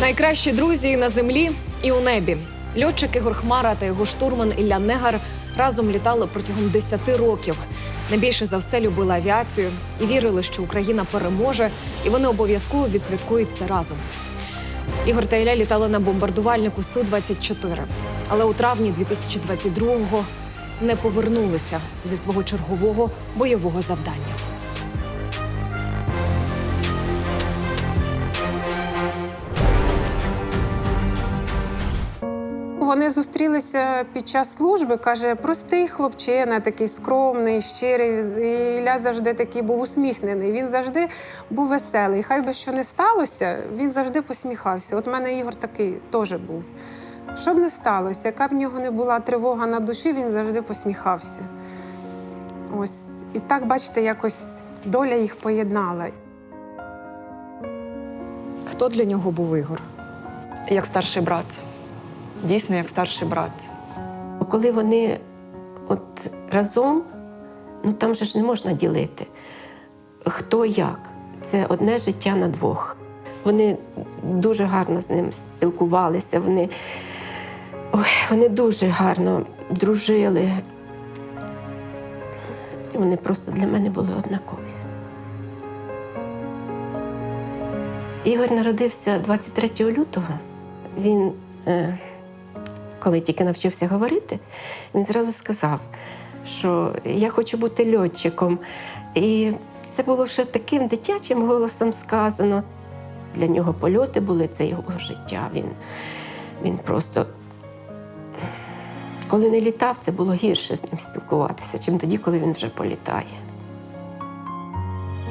Найкращі друзі на землі і у небі. Льотчик Ігор Хмара та його штурман Ілля Негар разом літали протягом 10 років. Найбільше за все любили авіацію і вірили, що Україна переможе, і вони обов'язково відсвяткують це разом. Ігор та Ілля літали на бомбардувальнику Су-24, але у травні 2022-го не повернулися зі свого чергового бойового завдання. Вони зустрілися під час служби. каже, простий хлопчина, такий скромний, щирий. І Ілля завжди такий був усміхнений. Він завжди був веселий. Хай би що не сталося, він завжди посміхався. От в мене Ігор такий теж був. Що б не сталося, яка б в нього не була тривога на душі, він завжди посміхався. Ось і так, бачите, якось доля їх поєднала. Хто для нього був Ігор? як старший брат. Дійсно, як старший брат. Коли вони от разом, ну там же ж не можна ділити. Хто як? Це одне життя на двох. Вони дуже гарно з ним спілкувалися, вони, ой, вони дуже гарно дружили. Вони просто для мене були однакові. Ігор народився 23 лютого. Він, е, коли тільки навчився говорити, він зразу сказав, що я хочу бути льотчиком. І це було ще таким дитячим голосом сказано. Для нього польоти були це його життя. Він, він просто, коли не літав, це було гірше з ним спілкуватися, чим тоді, коли він вже політає.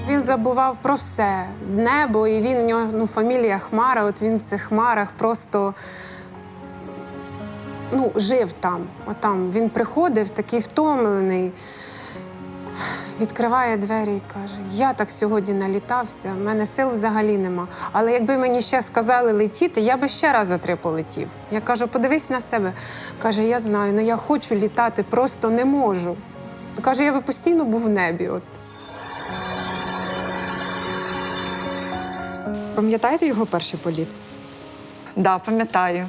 Він забував про все небо, і він у нього ну, фамілія Хмара. От він в цих хмарах просто ну, жив там. Отам. Він приходив такий втомлений, відкриває двері і каже: Я так сьогодні налітався, в мене сил взагалі нема. Але якби мені ще сказали летіти, я би ще раз за три полетів. Я кажу, подивись на себе. Каже, я знаю, ну я хочу літати, просто не можу. Каже, я би постійно був в небі. От. Пам'ятаєте його перший політ? Да, пам'ятаю.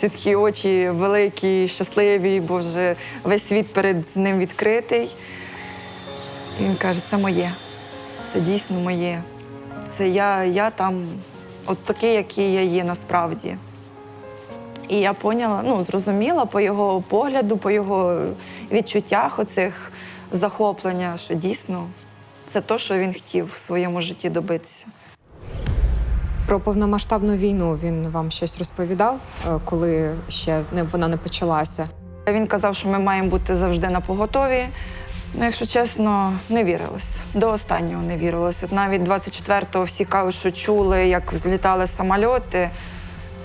Ці такі очі великі, щасливі, бо вже весь світ перед ним відкритий. Він каже, це моє. Це дійсно моє. Це я, я там от такий, який я є насправді. І я поняла, ну, зрозуміла по його погляду, по його відчуттях оцих захоплення, що дійсно це те, що він хотів в своєму житті добитися. Про повномасштабну війну він вам щось розповідав, е, коли ще не вона не почалася. Він казав, що ми маємо бути завжди на поготові. Ну, якщо чесно, не вірилось. До останнього не вірилось. От навіть 24-го всі кажуть, що чули, як злітали самольоти.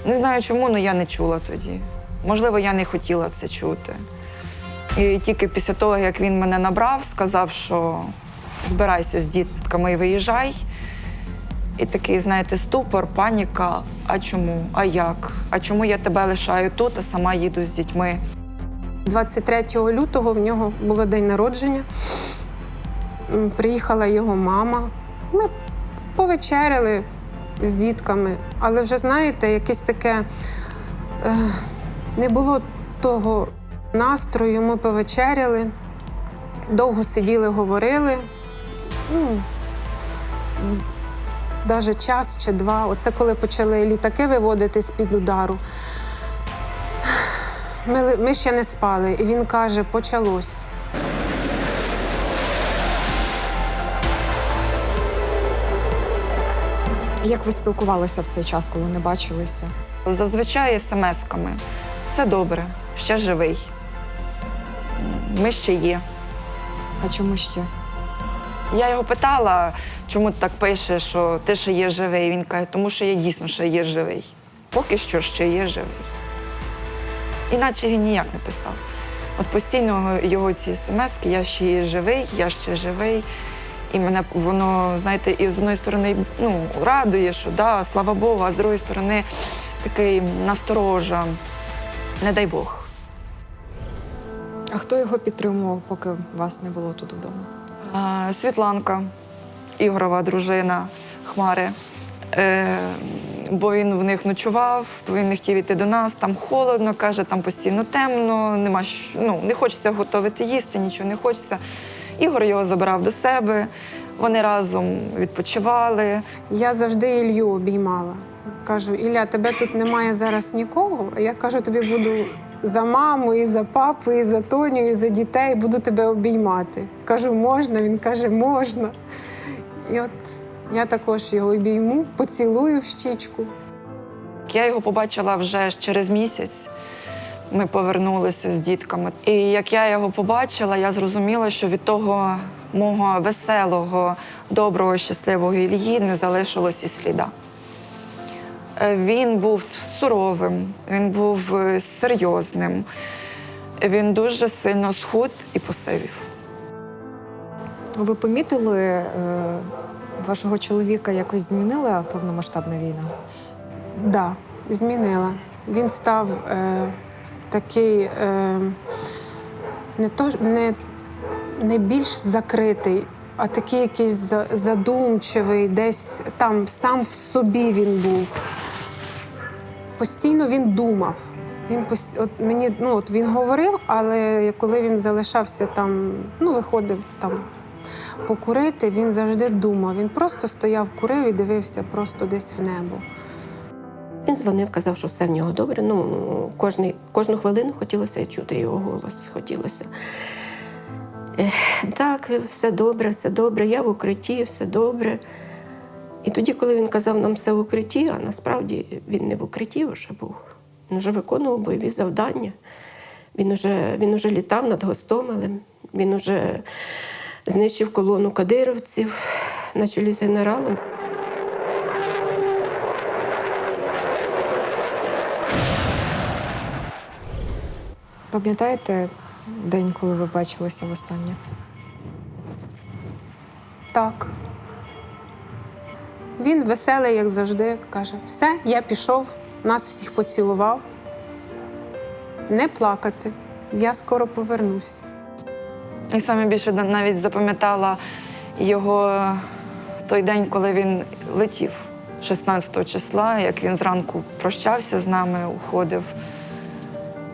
Не знаю чому, але я не чула тоді. Можливо, я не хотіла це чути. І тільки після того, як він мене набрав, сказав, що збирайся з дітками і виїжджай. І такий, знаєте, ступор, паніка. А чому? А як? А чому я тебе лишаю тут, а сама їду з дітьми? 23 лютого в нього було день народження. Приїхала його мама. Ми повечеряли з дітками, але вже знаєте, якесь таке е, не було того настрою. Ми повечеряли, довго сиділи, говорили. Навіть час чи два. Оце коли почали літаки виводити з-під удару. Ми, ми ще не спали, і він каже: почалось. Як ви спілкувалися в цей час, коли не бачилися? Зазвичай смс-ками. Все добре, ще живий. Ми ще є. А чому ще? Я його питала, чому ти так пишеш, що ти ще є живий. Він каже, тому що я дійсно ще є живий. Поки що ще є живий. Іначе він ніяк не писав. От постійно його ці смски, я ще є живий, я ще живий. І мене воно, знаєте, і з одної сторони ну, радує, що да, слава Богу, а з другої сторони такий насторожа. Не дай Бог. А хто його підтримував, поки вас не було тут вдома? Світланка, Ігорова дружина Хмари. Е, бо він в них ночував, бо він не хотів іти до нас, там холодно, каже, там постійно темно, нема ну, не хочеться готувати їсти, нічого не хочеться. Ігор його забрав до себе, вони разом відпочивали. Я завжди Ілью обіймала. Кажу, Ілля, тебе тут немає зараз нікого. Я кажу, тобі буду за маму, і за папу, і за Тоню, і за дітей, буду тебе обіймати. Кажу, можна? Він каже, можна. І от я також його обійму, поцілую в щічку. Я його побачила вже через місяць. Ми повернулися з дітками. І як я його побачила, я зрозуміла, що від того мого веселого, доброго, щасливого Ілії не залишилось і сліда. Е, Він був суровим, він був е, серйозним, він дуже сильно схуд і посивів. Ви помітили, е, вашого чоловіка якось змінила повномасштабна війна? Да, змінила. Він став е, такий е, не, то, не, не більш закритий, а такий якийсь задумчивий, десь там сам в собі він був. Постійно він думав. Він пост... от мені ну, от він говорив, але коли він залишався там, ну, виходив там покурити, він завжди думав. Він просто стояв, курив і дивився просто десь в небо. Він дзвонив, казав, що все в нього добре. Ну, кожний, кожну хвилину хотілося чути його голос. Хотілося. Так, все добре, все добре, я в укритті, все добре. І тоді, коли він казав нам все в укритті, а насправді він не в укритті вже був. Він вже виконував бойові завдання. Він уже, він уже літав над Гостомелем, він уже знищив колону кадировців на чолі з генералом. Пам'ятаєте день, коли ви бачилися востаннє? Так. Він веселий, як завжди, каже: все, я пішов, нас всіх поцілував. Не плакати. Я скоро повернусь. І саме більше навіть запам'ятала його той день, коли він летів 16 числа, як він зранку прощався з нами, уходив.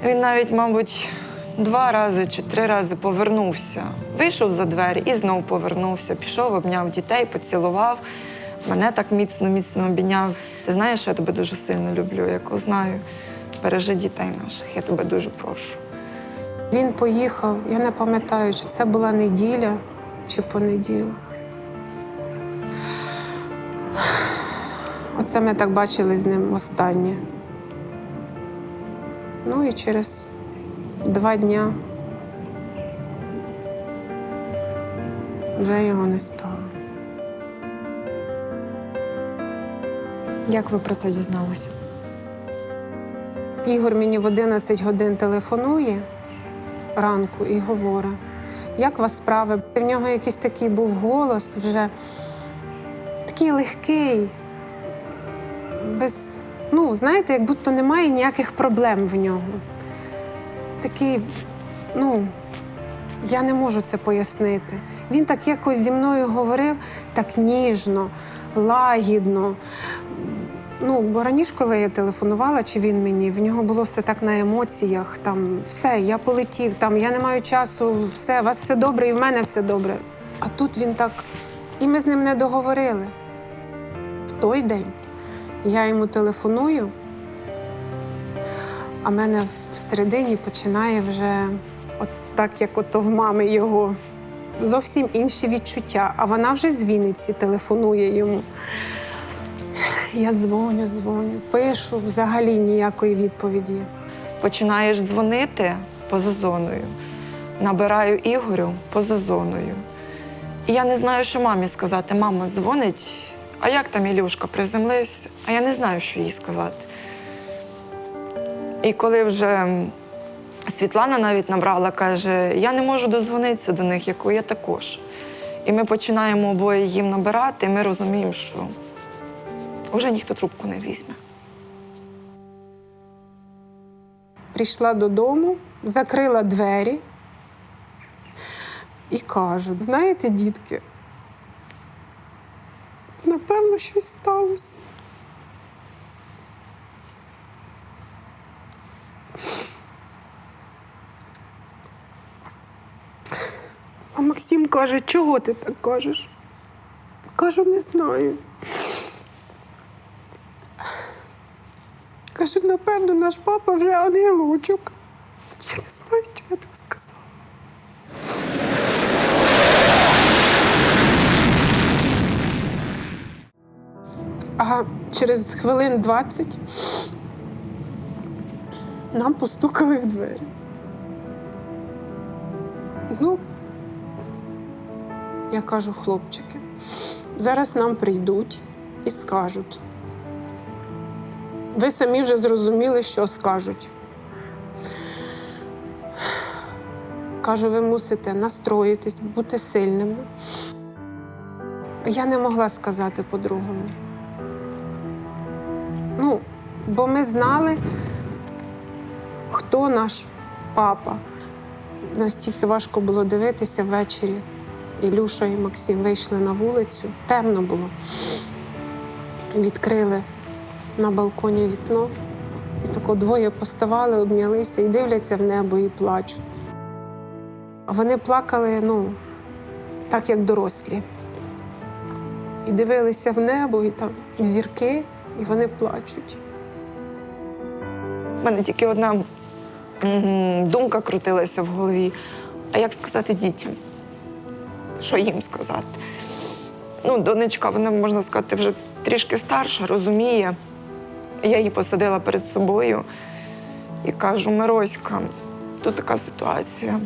Він навіть, мабуть, два рази чи три рази повернувся. Вийшов за двері і знов повернувся. Пішов, обняв дітей, поцілував. Мене так міцно, міцно обійняв. Ти знаєш, що я тебе дуже сильно люблю, яку знаю. Бережи дітей наших, я тебе дуже прошу. Він поїхав, я не пам'ятаю, чи це була неділя чи понеділок. Оце ми так бачили з ним останнє. Ну і через два дня вже його не стало. Як ви про це дізналися? Ігор мені в 11 годин телефонує ранку і говорить, як у вас справи? В нього якийсь такий був голос вже такий легкий, без, ну, знаєте, як будто немає ніяких проблем в нього. Такий, ну, я не можу це пояснити. Він так якось зі мною говорив так ніжно, лагідно. Ну, бо раніше, коли я телефонувала, чи він мені, в нього було все так на емоціях. Там все, я полетів, там я не маю часу, все, у вас все добре, і в мене все добре. А тут він так. І ми з ним не договорили. В той день я йому телефоную, а мене всередині починає вже от так, як ото в мами його. Зовсім інші відчуття. А вона вже з Вінниці телефонує йому. Я дзвоню, дзвоню, пишу взагалі ніякої відповіді. Починаєш дзвонити поза зоною. Набираю Ігорю поза зоною. І я не знаю, що мамі сказати. Мама дзвонить, а як там Ілюшка приземлився? А я не знаю, що їй сказати. І коли вже Світлана навіть набрала, каже: я не можу дозвонитися до них, яку я також. І ми починаємо обоє їм набирати, і ми розуміємо, що вже ніхто трубку не візьме. Прийшла додому, закрила двері і кажу: знаєте, дітки, напевно, щось сталося. Максим каже, чого ти так кажеш? Кажу, не знаю. Каже, напевно, наш папа вже ангелочок. Я не знаю, що я так сказала. А через хвилин 20 нам постукали в двері. Ну, я кажу, хлопчики, зараз нам прийдуть і скажуть. Ви самі вже зрозуміли, що скажуть. Кажу, ви мусите настроїтись, бути сильними. Я не могла сказати по-другому. Ну, бо ми знали, хто наш папа. Настільки важко було дивитися ввечері. Ілюша і Максим вийшли на вулицю. Темно було. Відкрили на балконі вікно. І тако двоє поставали, обнялися і дивляться в небо і плачуть. Вони плакали, ну, так як дорослі. І дивилися в небо, і там зірки, і вони плачуть. У мене тільки одна думка крутилася в голові. А як сказати дітям? Що їм сказати? Ну, донечка, вона, можна сказати, вже трішки старша, розуміє. Я її посадила перед собою і кажу: Мироська, тут така ситуація.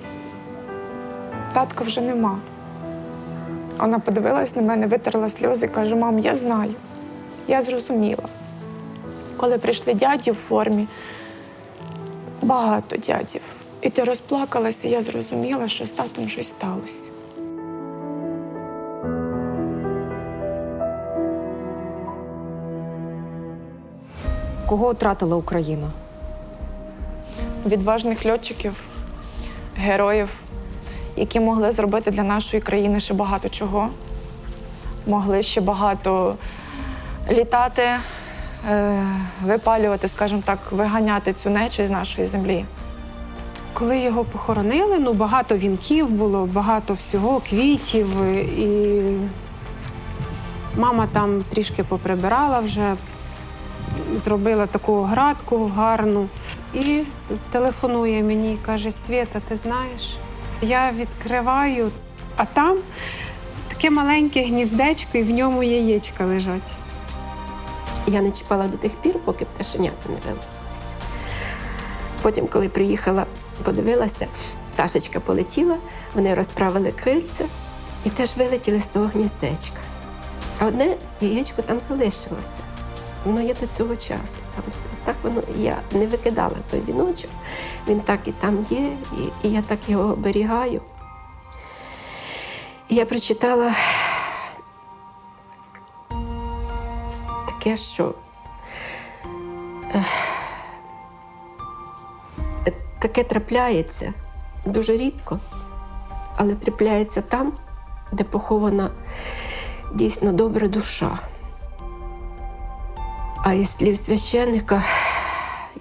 Татка вже нема. Вона подивилась на мене, витерла сльози і каже: мам, я знаю, я зрозуміла. Коли прийшли дяді в формі, багато дядів. І ти розплакалася, я зрозуміла, що з татом щось сталося. Кого втратила Україна? Відважних льотчиків, героїв, які могли зробити для нашої країни ще багато чого. Могли ще багато літати, е, випалювати, скажімо так, виганяти цю нечість з нашої землі. Коли його похоронили, ну багато вінків було, багато всього, квітів. І мама там трішки поприбирала вже, зробила таку градку гарну. І телефонує мені і каже: Свята, ти знаєш? Я відкриваю, а там таке маленьке гніздечко, і в ньому яєчка лежать. Я не чіпала до тих пір, поки пташенята не вилупилися. Потім, коли приїхала, подивилася, пташечка полетіла, вони розправили крильця і теж вилетіли з того гніздечка. А одне яєчко там залишилося. Воно є до цього часу. Там все. Так воно я не викидала той віночок. Він так і там є, і, і я так його оберігаю. І я прочитала таке, що таке трапляється дуже рідко, але трапляється там, де похована дійсно добра душа. А із слів священника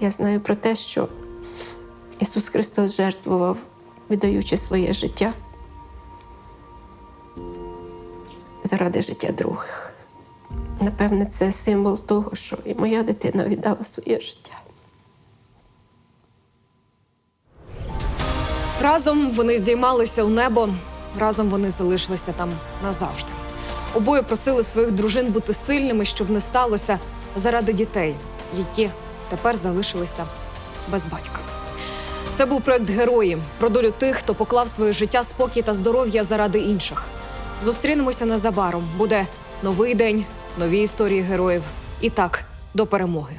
я знаю про те, що Ісус Христос жертвував, віддаючи своє життя заради життя других. Напевне, це символ того, що і моя дитина віддала своє життя. Разом вони здіймалися у небо, разом вони залишилися там назавжди. Обоє просили своїх дружин бути сильними, щоб не сталося заради дітей, які тепер залишилися без батька. Це був проект Герої про долю тих, хто поклав своє життя, спокій та здоров'я заради інших. Зустрінемося незабаром. Буде новий день, нові історії героїв. І так, до перемоги.